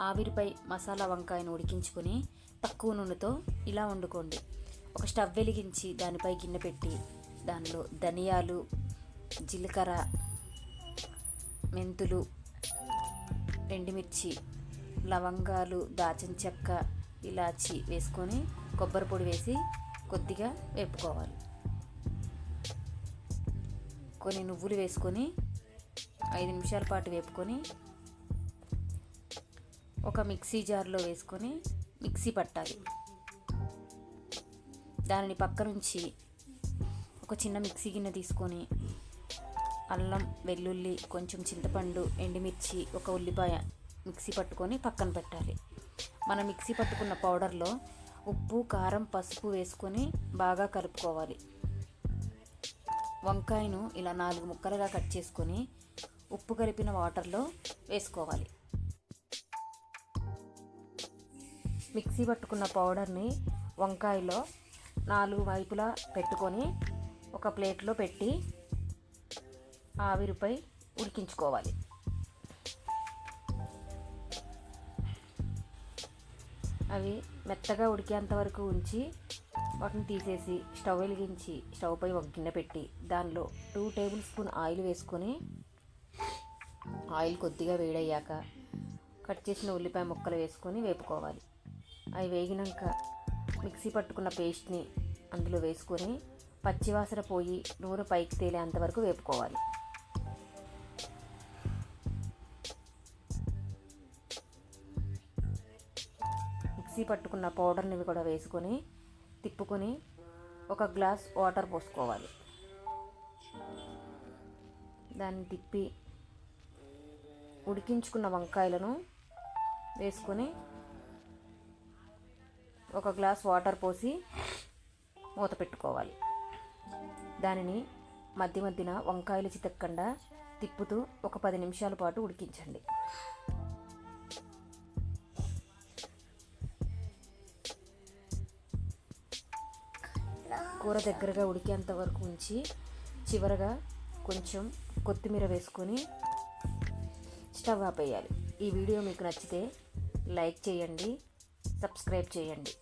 ఆవిరిపై మసాలా వంకాయను ఉడికించుకొని తక్కువ నూనెతో ఇలా వండుకోండి. ఒక స్టవ్ వెలిగించి దానిపై గిన్నె పెట్టి దానిలో ధనియాలు జీలకర్ర మెంతులు ఎండుమిర్చి లవంగాలు దాచిన చెక్క ఇలాచి వేసుకొని కొబ్బరి పొడి వేసి కొద్దిగా వేపుకోవాలి. కొన్ని నువ్వులు వేసుకొని ఐదు నిమిషాల పాటు వేపుకొని ఒక మిక్సీ జార్లో వేసుకొని మిక్సీ పట్టాలి. దానిని పక్క నుంచి ఒక చిన్న మిక్సీ గిన్నె తీసుకొని అల్లం వెల్లుల్లి కొంచెం చింతపండు ఎండుమిర్చి ఒక ఉల్లిపాయ మిక్సీ పట్టుకొని పక్కన పెట్టాలి. మనం మిక్సీ పట్టుకున్న పౌడర్లో ఉప్పు కారం పసుపు వేసుకొని బాగా కలుపుకోవాలి. వంకాయను ఇలా నాలుగు ముక్కలుగా కట్ చేసుకొని ఉప్పు కలిపిన వాటర్లో వేసుకోవాలి. మిక్సీ పట్టుకున్న పౌడర్ని వంకాయలో నాలుగు వైపులా పెట్టుకొని ఒక ప్లేట్లో పెట్టి ఆవిరిపై ఉడికించుకోవాలి. అవి మెత్తగా ఉడికేంత వరకు ఉంచి వాటిని తీసేసి స్టవ్ వెలిగించి స్టవ్ పై ఒక గిన్నె పెట్టి దానిలో టూ టేబుల్ స్పూన్ ఆయిల్ వేసుకొని ఆయిల్ కొద్దిగా వేడయ్యాక కట్ చేసిన ఉల్లిపాయ ముక్కలు వేసుకొని వేపుకోవాలి. అవి వేగినాక మిక్సీ పట్టుకున్న పేస్ట్ని అందులో వేసుకొని పచ్చివాసన పోయి నూనె పైకి తేలేంత వరకు వేపుకోవాలి. మిక్సీ పట్టుకున్న పౌడర్ని కూడా వేసుకొని తిప్పుకొని ఒక గ్లాస్ వాటర్ పోసుకోవాలి. దాన్ని తిప్పి ఉడికించుకున్న వంకాయలను వేసుకొని ఒక గ్లాస్ వాటర్ పోసి మూత పెట్టుకోవాలి. దానిని మధ్య మధ్యన వంకాయలు చితక్కకుండా తిప్పుతూ ఒక పది నిమిషాల పాటు ఉడికించండి. కూర దగ్గరగా ఉడికేంత వరకు ఉంచి చివరగా కొంచెం కొత్తిమీర వేసుకొని స్టవ్ ఆపేయాలి. ఈ వీడియో మీకు నచ్చితే లైక్ చేయండి సబ్స్క్రైబ్ చేయండి.